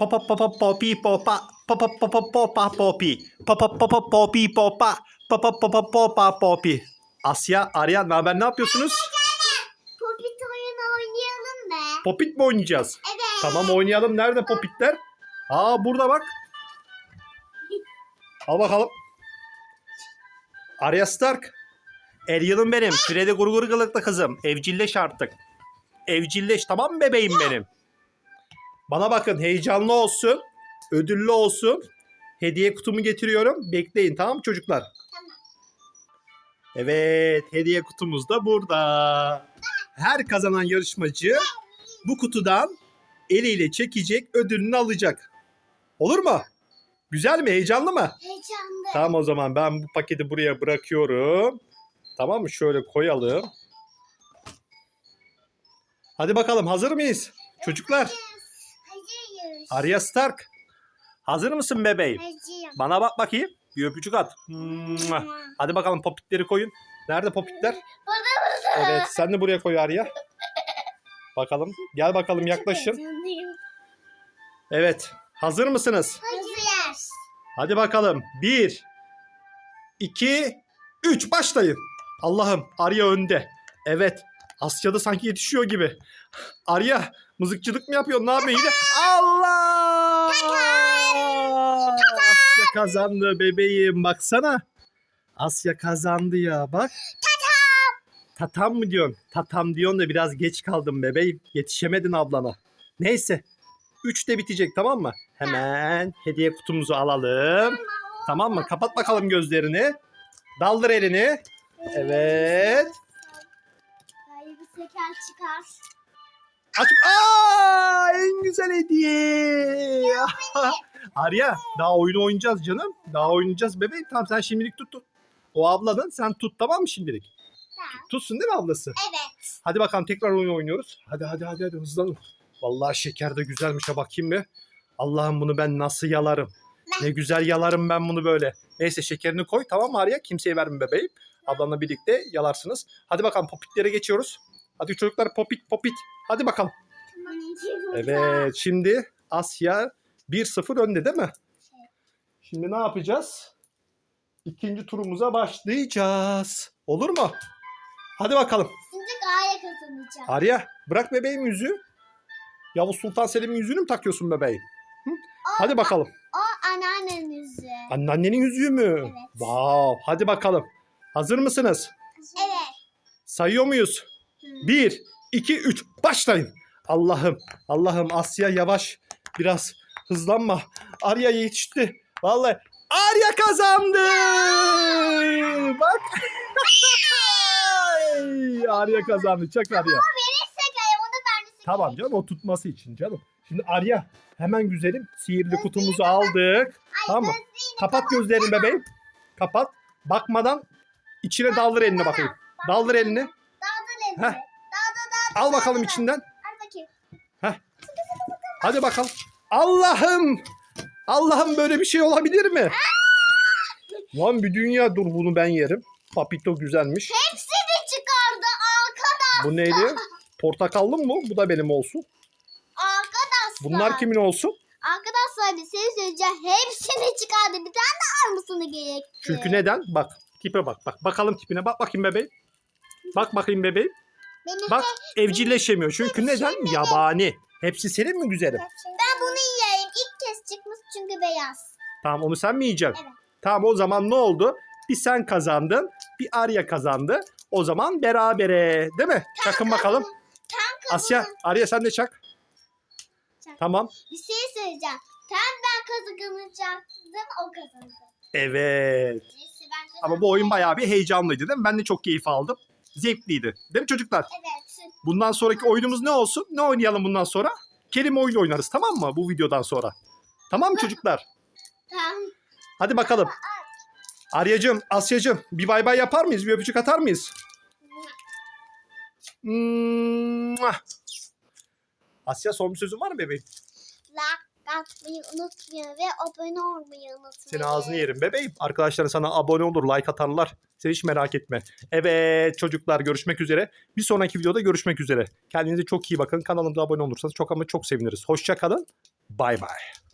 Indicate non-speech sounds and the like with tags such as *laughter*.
Popi popa. Papa papa popa popi. Popa. Papa papa popa popi. Asya, Arya, ne haber? Ne yapıyorsunuz? Popit oyunu oynayalım be. Popit mi oynayacağız? Evet. Tamam oynayalım. Nerede popitler? Aa burada bak. Al bakalım. Arya Stark. Ariel'ım benim. Freddy gurgur kılıklı kızım. Evcilleş artık. Evcilleş tamam mı bebeğim benim? Bana bakın heyecanlı olsun. Ödüllü olsun. Hediye kutumu getiriyorum. Bekleyin tamam mı çocuklar? Evet hediye kutumuz da burada. Her kazanan yarışmacı bu kutudan eliyle çekecek ödülünü alacak. Olur mu? Güzel mi? Heyecanlı mı? Heyecanlı. Tamam o zaman ben bu paketi buraya bırakıyorum. Tamam mı? Şöyle koyalım. Hadi bakalım hazır mıyız? Çocuklar. Arya Stark. Hazır mısın bebeğim? Hazırım. Bana bak bakayım. Bir öpücük at. Mua. Hadi bakalım popitleri koyun. Nerede popitler? Evet sen de buraya koy Arya. Bakalım. Gel bakalım yaklaşın. Evet. Hazır mısınız? Hazırız. Hadi bakalım. Bir, iki, üç. Başlayın. Allah'ım Arya önde. Evet. Asya'da sanki yetişiyor gibi. Arya mızıkçılık mı yapıyor? Ne yapıyor? Allah! Asya kazandı bebeğim. Baksana. Asya kazandı ya. Bak. Tatam. Tatam mı diyorsun? Tatam diyorsun da biraz geç kaldım bebeğim. Yetişemedin ablana. Neyse. Üçte bitecek tamam mı? Hemen hediye kutumuzu alalım. Tamam mı? Kapat bakalım gözlerini. Daldır elini. Evet. Seker çıkar. Aç. Aa, en güzel hediye. *laughs* Arya daha oyunu oynayacağız canım. Daha oynayacağız bebeğim. Tamam sen şimdilik tut tut. O ablanın sen tut tamam mı şimdilik? Tamam. Tutsun değil mi ablası? Evet. Hadi bakalım tekrar oyun oynuyoruz. Hadi hadi hadi hadi hızlanın. Vallahi şeker de güzelmiş ha bakayım bir. Allah'ım bunu ben nasıl yalarım. Ne güzel yalarım ben bunu böyle. Neyse şekerini koy tamam mı Arya? Kimseye verme bebeğim. Ablanla birlikte yalarsınız. Hadi bakalım popitlere geçiyoruz. Hadi çocuklar popit popit. Hadi bakalım. Evet şimdi Asya 1-0 önde değil mi? Şimdi ne yapacağız? İkinci turumuza başlayacağız. Olur mu? Hadi bakalım. Şimdi Gaye kazanacak. Arya bırak bebeğim yüzüğü. Yavuz Sultan Selim'in yüzüğünü mü takıyorsun bebeğim? Hı? Hadi bakalım. O anneannenin yüzü. Anneannenin yüzüğü mü? Evet. Wow. Hadi bakalım. Hazır mısınız? Evet. Sayıyor muyuz? 1, 2, 3. Başlayın. Allah'ım. Allah'ım Asya yavaş. Biraz hızlanma. Arya yetişti. Vallahi Arya kazandı. Bak. Ay, *laughs* Arya kazandı. Çak Arya. Verirse Gaye onu sekerim. Tamam canım o tutması için canım. Şimdi Arya hemen güzelim sihirli kutumuzu aldık. Tamam mı? Kapat gözlerini bebeğim. Kapat. Bakmadan içine daldır elini bakayım. Daldır elini. Elini. Heh. Dağdır dağdır. Al bakalım dağdır. içinden. Al bakayım. Hadi bakalım. Allah'ım. Allah'ım böyle bir şey olabilir mi? Lan bir dünya dur bunu ben yerim. Papito güzelmiş. Hepsini çıkardı arkadaş. Bu neydi? Portakallı mı bu? Bu da benim olsun. Arkadaşlar. Bunlar kimin olsun? Arkadaşlar bir şey söyleyeceğim. Hepsini çıkardı. Bir tane de almasını gerekti. Çünkü neden? Bak tipe bak. Bak bakalım tipine. Bak bakayım bebeğim. Bak bakayım bebeğim. Benim Bak evcilleşemiyor. Çünkü neden? Yabani. Hepsi senin mi güzelim? Ben bunu yiyeyim. İlk kez çıkmış çünkü beyaz. Tamam onu sen mi yiyeceksin? Evet. Tamam o zaman ne oldu? Bir sen kazandın, bir Arya kazandı. O zaman berabere, değil mi? Çakın bakalım. Tam Asya, Arya sen de çak. Çak. Tamam. Bir şey söyleyeceğim. Tam ben kazanacaktım o kazandı. Evet. Neyse ben Ama bu oyun bayağı bir heyecanlıydı değil mi? Ben de çok keyif aldım. Zevkliydi. Değil mi çocuklar? Evet. Bundan sonraki oyunumuz ne olsun? Ne oynayalım bundan sonra? Kelime oyunu oynarız tamam mı? Bu videodan sonra. Tamam mı çocuklar? Tamam. Hadi bakalım. Aryacığım, Asyacığım bir bay bay yapar mıyız? Bir öpücük atar mıyız? Mua. Asya son bir sözün var mı bebeğim? La atmayı unutmayın ve abone olmayı unutmayın. Senin ağzını yerim bebeğim. Arkadaşların sana abone olur, like atarlar. Sen hiç merak etme. Evet çocuklar görüşmek üzere. Bir sonraki videoda görüşmek üzere. Kendinize çok iyi bakın. Kanalımıza abone olursanız çok ama çok seviniriz. Hoşça kalın. Bay bay.